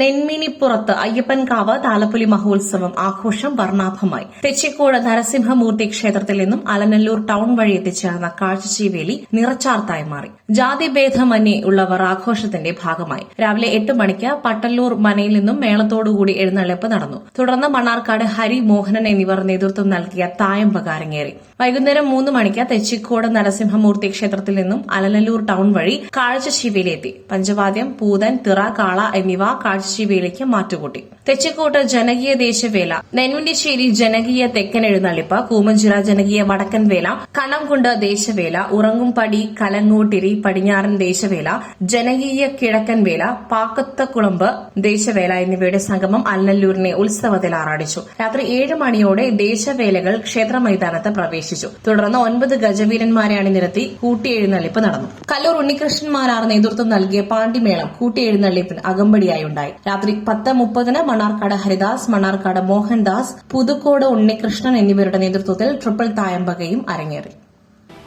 നെന്മിനിപ്പുറത്ത് അയ്യപ്പൻകാവ് താലപ്പൊലി മഹോത്സവം ആഘോഷം വർണാഭമായി. തെച്ചിക്കോട് നരസിംഹമൂർത്തി ക്ഷേത്രത്തിൽ നിന്നും അലനല്ലൂർ ടൗൺ വഴി എത്തിച്ചേർന്ന കാഴ്ചശീവേലി നിറച്ചാർത്തായി മാറി. ജാതിഭേദമന്യേ ഉള്ളവർ ആഘോഷത്തിന്റെ ഭാഗമായി. രാവിലെ എട്ട് മണിക്ക് പട്ടല്ലൂർ മനയിൽ നിന്നും മേളത്തോടുകൂടി എഴുന്നള്ളിപ്പ് നടന്നു. തുടർന്ന് മണ്ണാർക്കാട് ഹരി മോഹനൻ എന്നിവർ നേതൃത്വം നൽകിയ തായമ്പക അരങ്ങേറി വൈകുന്നേരം മൂന്ന് മണിക്ക് തെച്ചിക്കോട് നരസിംഹമൂർത്തി ക്ഷേത്രത്തിൽ നിന്നും അലനല്ലൂർ ടൗൺ വഴി കാഴ്ചശിവയിലെത്തി പഞ്ചവാദ്യം പൂതൻ തിറ കാള എന്നിവ കാഴ്ചശിവയിലേക്ക് മാറ്റുകൂട്ടി തെച്ചിക്കോട്ട് ജനകീയ ദേശവേല നെന്മുണ്ടിശ്ശേരി ജനകീയ തെക്കൻ എഴുന്നള്ളിപ്പ് കൂമഞ്ചിറ ജനകീയ വടക്കൻ വേല കണംകുണ്ട് ദേശവേല ഉറങ്ങുംപടി കലങ്ങോട്ടിരി പടിഞ്ഞാറൻ ദേശവേല ജനകീയ കിഴക്കൻ വേല പാക്കത്തക്കുളമ്പ് ദേശവേല എന്നിവയുടെ സംഗമം അല്ലല്ലൂരിനെ ഉത്സവത്തിൽ ആറാടിച്ചു. രാത്രി ഏഴ് മണിയോടെ ദേശവേലകൾ ക്ഷേത്ര മൈതാനത്ത് പ്രവേശിച്ചു. തുടർന്ന് ഒൻപത് ഗജവീരന്മാരെ അണിനിരത്തി കൂട്ടിയെഴുന്നള്ളിപ്പ് നടന്നു. കല്ലൂർ ഉണ്ണികൃഷ്ണന്മാരാർ നേതൃത്വം നൽകിയ പാണ്ടിമേളം കൂട്ടിയെഴുന്നള്ളിപ്പിന് അകമ്പടിയായി ഉണ്ടായി രാത്രി പത്ത് മുപ്പതിന് മണ്ണാർക്കാട് ഹരിദാസ് മണ്ണാർക്കാട് മോഹൻദാസ് പുതുക്കോട് ഉണ്ണികൃഷ്ണൻ എന്നിവരുടെ നേതൃത്വത്തിൽ ട്രിപ്പിൾ തായമ്പകയും അരങ്ങേറി.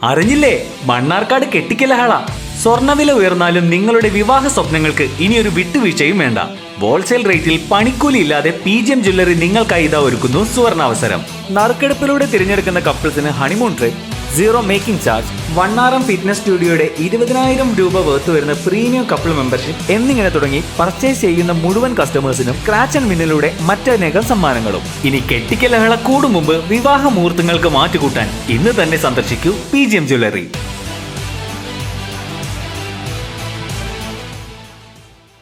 അറിഞ്ഞില്ലേ? മണ്ണാർക്കാട് കെട്ടിക്കലഹള. സ്വർണവില ഉയർന്നാലും നിങ്ങളുടെ വിവാഹ സ്വപ്നങ്ങൾക്ക് ഇനിയൊരു വിട്ടുവീഴ്ചയും വേണ്ട. ഹോൾസെയിൽ റേറ്റിൽ പണിക്കൂലി ഇല്ലാതെ പി ജി എം ജ്വല്ലറി നിങ്ങൾക്കായി ഇതാ ഒരുക്കുന്നു സുവർണാവസരം. നറുക്കെടുപ്പിലൂടെ തിരഞ്ഞെടുക്കുന്ന കപ്പിൾസിന് honeymoon trip zero making charge M fitness സ്റ്റുഡിയോയുടെ ഇരുപതിനായിരം രൂപ വേർത്ത് വരുന്ന പ്രീമിയം കപ്പിൾ മെമ്പർഷിപ്പ് എന്നിങ്ങനെ തുടങ്ങി പർച്ചേസ് ചെയ്യുന്ന മുഴുവൻ കസ്റ്റമേഴ്സിനും ക്രാച്ച് ആൻഡ് വിന്നിലൂടെ മറ്റനേകം സമ്മാനങ്ങളും. ഇനി കെട്ടിക്കലഹള കൂടും മുമ്പ് വിവാഹ മുഹൂർത്തങ്ങൾക്ക് മാറ്റുകൂട്ടാൻ ഇന്ന് തന്നെ സന്ദർശിക്കൂ പി ജി എം ജ്വല്ലറി